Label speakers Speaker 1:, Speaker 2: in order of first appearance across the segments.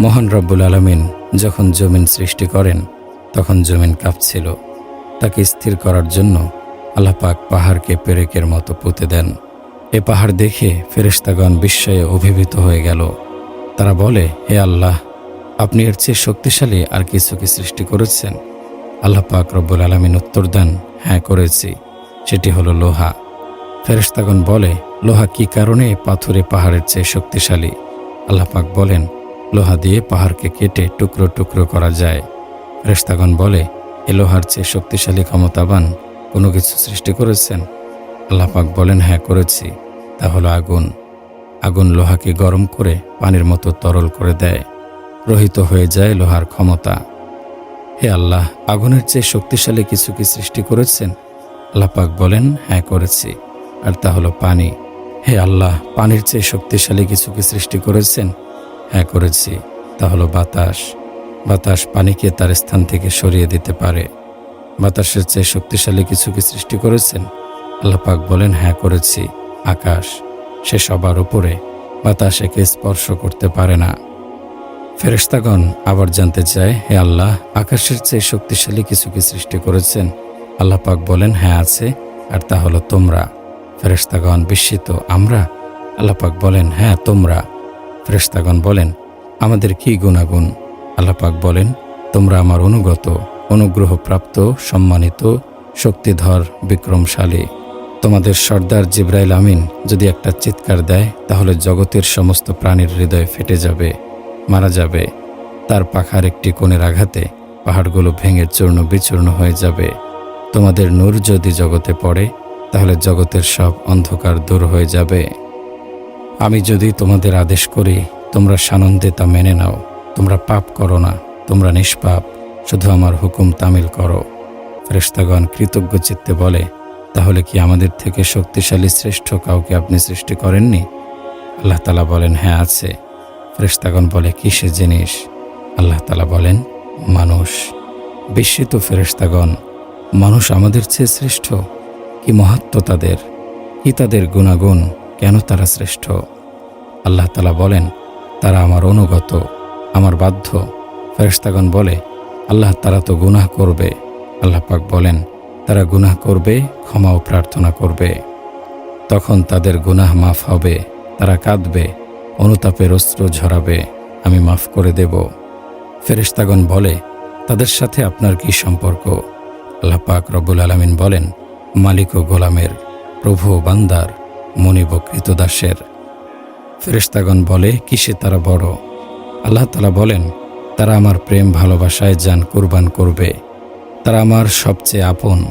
Speaker 1: মহান রব্বুল আলমিন যখন জমিন সৃষ্টি করেন, তখন জমিন কাঁপছিল। তাকে স্থির করার জন্য আল্লাহ পাক পাহাড়কে পেরেকের মতো পুঁতে দেন। এ পাহাড় দেখে ফেরেশতাগণ বিস্ময়ে অভিভূত হয়ে গেল। তারা বলে, হে আল্লাহ, আপনি এর চেয়ে শক্তিশালী আর কিছু কি সৃষ্টি করেছেন? আল্লাহ পাক রব্বুল আলমিন উত্তর দেন হ্যাঁ করেছি। সেটি হলো লোহা। ফেরেশতাগণ বলে, লোহা কি কারণে পাথুরে পাহাড়ের চেয়ে শক্তিশালী? আল্লাহ পাক বলেন লোহা দিয়ে পাহাড়কে কেটে টুকরো টুকরো করা যায়। ফেরেশতাগণ বলে, এ লোহার চেয়ে শক্তিশালী, ক্ষমতাবান কোনো কিছু সৃষ্টি করেছেন? আল্লাহ পাক বলেন হ্যাঁ করেছি। তা হলো আগুন। আগুন লোহাকে গরম করে পানির মতো তরল করে দেয়। রহিত হয়ে যায় লোহার ক্ষমতা। হে আল্লাহ, আগুনের চেয়ে শক্তিশালী কিছু কি সৃষ্টি করেছেন? আল্লাহ পাক বলেন হ্যাঁ করেছি। আর তা হলো পানি। হে আল্লাহ, পানির চেয়ে শক্তিশালী কিছু কি সৃষ্টি করেছেন? হ্যাঁ করেছি, তা হলো বাতাস। বাতাস পানিকে তার স্থান থেকে সরিয়ে দিতে পারে। বাতাসের চেয়ে শক্তিশালী কিছু কি সৃষ্টি করেছেন? আল্লাহ পাক বলেন হ্যাঁ করেছি, আকাশ। সে সবার উপরে বাতাস একে স্পর্শ করতে পারে না। ফেরেশতাগণ আবার জানতে চায়, হে আল্লাহ, আকাশের চেয়ে শক্তিশালী কিছু কি সৃষ্টি করেছেন? আল্লাহ পাক বলেন হ্যাঁ আছে, আর তা হলো তোমরা। ফেরেশতাগণ, বিস্মিত, আমরা? আল্লাহ পাক বলেন হ্যাঁ তোমরা। ফেরেশতাগণ বলেন, আমাদের কি গুণাগুণ? আল্লাহ পাক বলেন, তোমরা আমার অনুগত, অনুগ্রহপ্রাপ্ত, সম্মানিত, শক্তিধর, বিক্রমশালী। তোমাদের সর্দার জিব্রাইল আমিন যদি একটা চিৎকার দেয়, তাহলে জগতের সমস্ত প্রাণীর হৃদয় ফেটে যাবে, মারা যাবে। তার পাখার একটি কোণের আঘাতে পাহাড়গুলো ভেঙে চূর্ণ বিচূর্ণ হয়ে যাবে। তোমাদের নূর যদি জগতে পড়ে, তাহলে জগতের সব অন্ধকার দূর হয়ে যাবে। আমি যদি তোমাদের আদেশ করি, তোমরা সানন্দে তা মেনে নাও। তোমরা পাপ করো না, তোমরা নিষ্পাপ। শুধু আমার হুকুম তামিল করো। ফেরেশতাগণ কৃতজ্ঞ চিত্তে বলে, তাহলে কি আমাদের থেকে শক্তিশালী শ্রেষ্ঠ কাউকে আপনি সৃষ্টি করেননি? আল্লাহ তালা বলেন হ্যাঁ আছে। ফেরেশতাগণ বলে, কিসে জিনিস? আল্লাহ তালা বলেন, মানুষ। বিস্মিত ফেরেশতাগণ, মানুষ আমাদের চেয়ে শ্রেষ্ঠ? কি মহাত্ম তাদের? কি তাদের গুণাগুণ? কেন তারা শ্রেষ্ঠ? আল্লাহ তালা বলেন, তারা আমার অনুগত, আমার বাধ্য। ফেরেশতাগণ বলে, আল্লাহ তারা তো গুনাহ করবে। আল্লাহ পাক বলেন, তারা গুনাহ করবে ক্ষমাও প্রার্থনা করবে। তখন তাদের গুনাহ মাফ হবে, তারা কাঁদবে, অনুতাপের অস্ত্র ঝরাবে, আমি মাফ করে দেব। ফেরেশতাগণ বলে, তাদের সাথে আপনার কি সম্পর্ক? আল্লাহ পাক রব্বুল আলমিন বলেন, মালিক ও গোলামের, প্রভু বান্দার। মনিব কৃতদাসের ফেরেশতাগণ বলে, কিসে তারা বড়? আল্লাহ তালা বলেন, তারা আমার প্রেম, ভালোবাসায় যান, কুরবান করবে। তারা আমার সবচেয়ে আপন।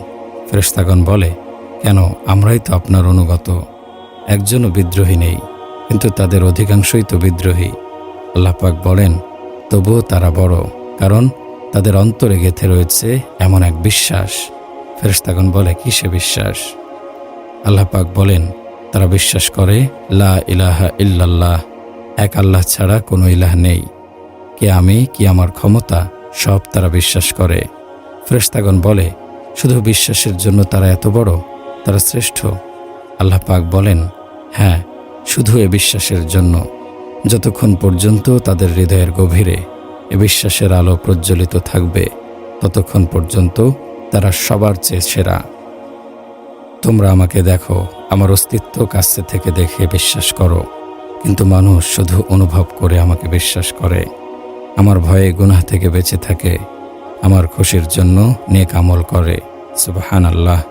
Speaker 1: ফেরেশতাগণ বলে, কেন? আমরাই তো আপনার অনুগত। একজনও বিদ্রোহী নেই, কিন্তু তাদের অধিকাংশই তো বিদ্রোহী। আল্লাহ পাক বলেন, তবুও তারা বড়, কারণ তাদের অন্তরে গেথে রয়েছে এমন এক বিশ্বাস। ফেরেশতাগণ বলে, কিসে বিশ্বাস? আল্লাহ পাক বলেন তারা বিশ্বাস করে, লা ইলাহা ইল্লাল্লাহ, এক আল্লাহ ছাড়া কোনো ইলাহ নেই। কে আমি, কি আমার ক্ষমতা, সব তারা বিশ্বাস করে। ফেরেশতাগণ বলে, শুধু বিশ্বাসের জন্য তারা এত বড়, তারা শ্রেষ্ঠ। আল্লাহ পাক বলেন হ্যাঁ শুধু এ বিশ্বাসের জন্য। যতক্ষণ পর্যন্ত তাদের হৃদয়ের গভীরে এ বিশ্বাসের আলো প্রজ্বলিত থাকবে, ততক্ষণ পর্যন্ত তারা সবার চেয়ে সেরা। তোমরা আমাকে দেখো। আমার অস্তিত্ব কাছে থেকে দেখে বিশ্বাস করো। কিন্তু মানুষ শুধু অনুভব করে আমাকে বিশ্বাস করে। আমার ভয়ে গুনাহ থেকে বেঁচে থাকে। আমার খুশির জন্য নেক আমল করে। সুবাহান আল্লাহ